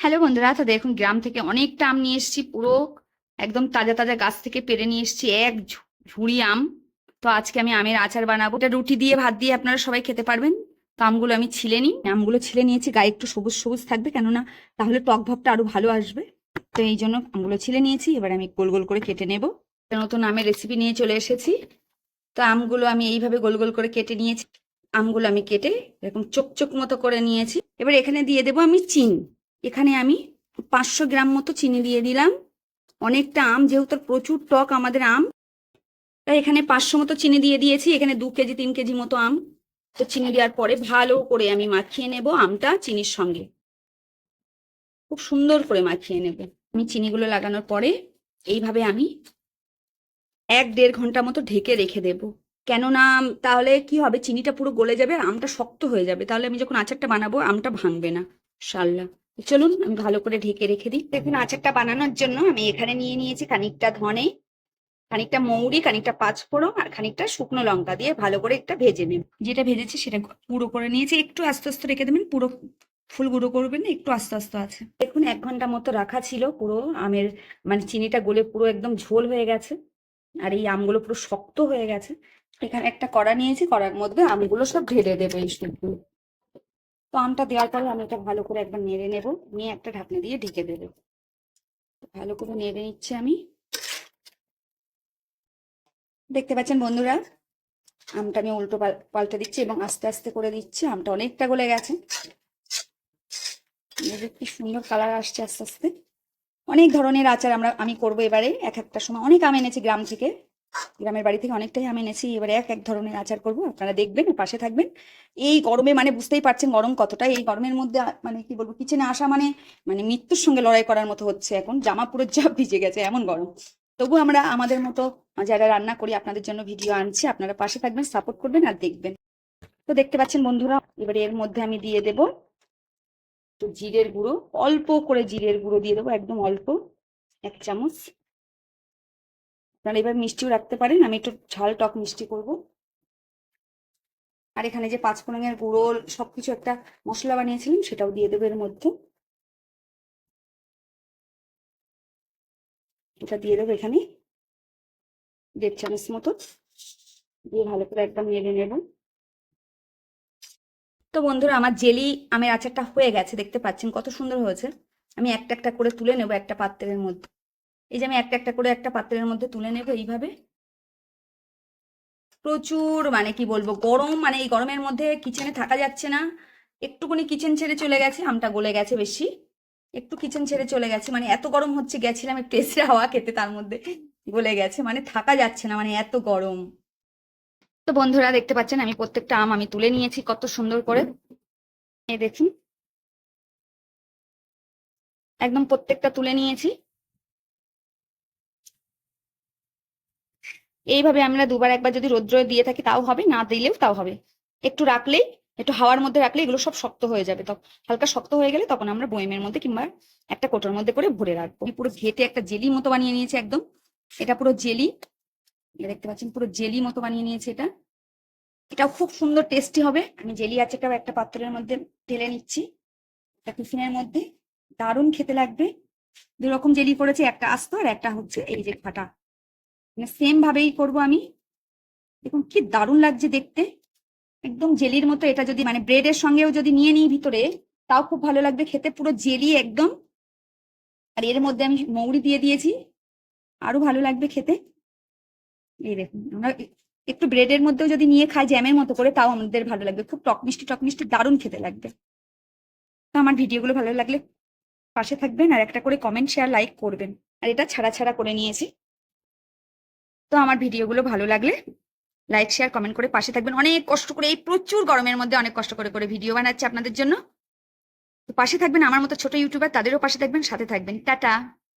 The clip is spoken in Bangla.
হ্যালো বন্ধুরা, তো দেখুন গ্রাম থেকে অনেকটা আম নিয়ে এসেছি, পুরো একদম তাজা তাজা গাছ থেকে পেরে নিয়ে এসেছি, এক ঝুড়ি আম। তো আজকে আমি আমের আচার বানাবো। এটা রুটি দিয়ে ভাত দিয়ে আপনারা সবাই খেতে পারবেন। তো আমগুলো আমি ছিলে নিই। আমগুলো ছিলে নিয়েছি, গায়ে একটু সবুজ সবুজ থাকবে, কেননা তাহলে টক ভাবটা আরও ভালো আসবে। তো এই জন্য আমগুলো ছিলে নিয়েছি, এবার আমি গোল গোল করে কেটে নেব। নতুন আমের রেসিপি নিয়ে চলে এসেছি। তো আমগুলো আমি এইভাবে গোল গোল করে কেটে নিয়েছি। আমগুলো আমি কেটে এরকম চোখ চোখ মতো করে নিয়েছি। এবার এখানে দিয়ে দেবো আমি চিনি। এখানে আমি পাঁচশো গ্রাম মতো চিনি দিয়ে দিলাম। অনেকটা আম, যেহেতু প্রচুর টক আমাদের আম, তাই এখানে পাঁচশো মতো চিনি দিয়ে দিয়েছি। এখানে দু কেজি, তিন কেজি মতো আম। তো চিনি দেওয়ার পরে ভালো করে আমি মাখিয়ে নেব আমটা চিনির সঙ্গে। খুব সুন্দর করে মাখিয়ে নেব। আমি চিনিগুলো লাগানোর পরে এইভাবে আমি এক দেড় ঘণ্টা মতো ঢেকে রেখে দেব। কেননা তাহলে কি হবে, চিনিটা পুরো গলে যাবে আর আমটা শক্ত হয়ে যাবে। তাহলে আমি যখন আচারটা বানাবো, আমটা ভাঙবে না শাল্লা চলুন আমি ভালো করে ঢেকে রেখে দিই। দেখুন আচারটা বানানোর জন্য আমি এখানে নিয়ে নিয়েছি খানিকটা ধনে খানিকটা মৌরি খানিকটা পাঁচফোড়ন আর খানিকটা শুকনো লঙ্কা দিয়ে ভালো করে একটা ভেজে নেব। যেটা ভেজেছি সেটা গুঁড়ো করে নিয়েছি। একটু আস্তে আস্তে রেখে দেবেন পুরো ফুল গুঁড়ো করবেন না একটু আস্তে আস্তে আছে। দেখুন এক ঘণ্টা মতো রাখা ছিল পুরো আমের মানে চিনিটা গলে পুরো একদম ঝোল হয়ে গেছে আর এই আমগুলো পুরো শক্ত হয়ে গেছে। এখানে একটা কড়া নিয়েছি কড়ার মধ্যে আমগুলো সব ঢেলে দেবে এই সবগুলো তো আমটা দেওয়ার পরে আমি এটা ভালো করে একবার নেড়ে নেব। নিয়ে একটা ঢাকনা দিয়ে ঢেকে দেবো। ভালো করে নেড়ে নিচ্ছি আমি। দেখতে পাচ্ছেন বন্ধুরা, আমটা আমি উল্টো পাল- পাল্টে দিচ্ছি এবং আস্তে আস্তে করে দিচ্ছি। আমটা অনেকটা গলে গেছে। কি সুন্দর কালার আসছে আস্তে আস্তে। অনেক ধরনের আচার আমরা, আমি করব এবারে। এক একটা সময় অনেক আম এনেছি গ্রাম থেকে। গ্রামের বাড়ি থেকে অনেকটাই আম এনেছি। এবারে এক এক ধরনের আচার করব। আপনারা দেখবেন, পাশে থাকবেন। এই গরমে মানে বুঝতেই পারছেন গরম কতটা। এই গরমের মধ্যে মানে কি বলব, কিচেনে আসা মানে মানে মৃত্যুর সঙ্গে লড়াই করার মতো হচ্ছে এখন। জামা পুরো যা ভিজে গেছে, এমন গরম। তবু আমরা আমাদের মতো যারা রান্না করি, আপনাদের জন্য ভিডিও আনছি। আপনারা পাশে থাকবেন সাপোর্ট করবেন আর দেখবেন। তো দেখতে পাচ্ছেন বন্ধুরা, এবারে এর মধ্যে আমি দিয়ে দেব একটু জিরের গুঁড়ো। অল্প করে জিরের গুঁড়ো দিয়ে দেবো, একদম অল্প, এক চামচ। আপনারা এবার মিষ্টিও রাখতে পারেন। আমি একটু ঝাল টক মিষ্টি করব। আর এখানে যে পাঁচফোড়নের গুঁড়ো, সবকিছু একটা মশলা বানিয়েছিলাম, সেটাও দিয়ে দেবো এর মধ্যে। এটা দিয়ে দেবো এখানে দেড় চামচ মতো। দিয়ে ভালো করে একদম নেড়ে নেব। তো বন্ধুরা, আমার জেলি আমের আচারটা হয়ে গেছে, দেখতে পাচ্ছেন কত সুন্দর হয়েছে। আমি একটা একটা করে তুলে নেব একটা পাত্রের মধ্যে। এই যে আমি একটা একটা করে একটা পাত্রের মধ্যে তুলে নেব এইভাবে। প্রচুর মানে কি বলব, গরম মানে এই গরমের মধ্যে কিচেনে থাকা যাচ্ছে না। একটুখানি কিচেন ছেড়ে চলে গেছে, আমটা গলে গেছে বেশি। একটু কিচেন ছেড়ে চলে গেছে মানে এত গরম হচ্ছে, গেছিলাম একটু এসে হাওয়া খেতে, তার মধ্যে গলে গেছে মানে থাকা যাচ্ছে না মানে এত গরম। তো বন্ধুরা দেখতে পাচ্ছেন, আমি প্রত্যেকটা আম আমি তুলে নিয়েছি, কত সুন্দর করে। এই দেখুন। একদম প্রত্যেকটা তুলে নিয়েছি। এইভাবে আমরা দুবার একবার যদি রৌদ্র দিয়ে থাকি তাও হবে, না দিলেও তাও হবে। একটু রাখলেই, একটু হাওয়ার মধ্যে রাখলে এগুলো সব শক্ত হয়ে যাবে। তখন হালকা শক্ত হয়ে গেলে তখন আমরা বয়েমের মধ্যে কিংবা একটা কোটোর মধ্যে করে ভরে রাখব। পুরো ঘেটে একটা জেলি মতো বানিয়ে নিয়েছি একদম। এটা পুরো জেলি। এটা দেখতে পাচ্ছেন, পুরো জেলি মতো বানিয়ে নিয়েছি এটা। এটাও খুব সুন্দর টেস্টি হবে। আমি জেলি আচারটাও একটা পাত্রের মধ্যে ঢেলে নিচ্ছি। একটা টিফিনের মধ্যে। দারুণ খেতে লাগবে। দু রকম জেলি করেছি, একটা আস্ত আর একটা হচ্ছে এই যে ফাটা সেম ভাবেই করব আমি। দেখুন, কি দারুণ লাগছে দেখতে। একদম জেলির মতো এটা যদি মানে ব্রেডের সঙ্গেও যদি নিয়ে নিই ভিতরে, তাও খুব ভালো লাগবে খেতে, পুরো জেলি একদম। আর এর মধ্যে আমি মৌরি দিয়ে দিয়েছি, আরও ভালো লাগবে খেতে। এই দেখুন, আমরা একটু ব্রেডের মধ্যেও যদি নিয়ে খাই জ্যামের মতো করে, তাও আমাদের ভালো লাগবে। খুব টক মিষ্টি টক মিষ্টি, দারুণ খেতে লাগবে। তো আমার ভিডিওগুলো ভালো লাগলে পাশে থাকবেন আর একটা করে কমেন্ট শেয়ার লাইক করবেন। আর এটা ছাড়া ছাড়া করে নিয়েছি। তো আমার ভিডিওগুলো ভালো লাগলে লাইক শেয়ার কমেন্ট করে পাশে থাকবেন। অনেক কষ্ট করে, এই প্রচুর গরমের মধ্যে অনেক কষ্ট করে করে ভিডিও বানাচ্ছি আপনাদের জন্য। তো পাশে থাকবেন আমার মতো ছোট ইউটিউবার তাদেরও পাশে থাকবেন, সাথে থাকবেন। টাটা!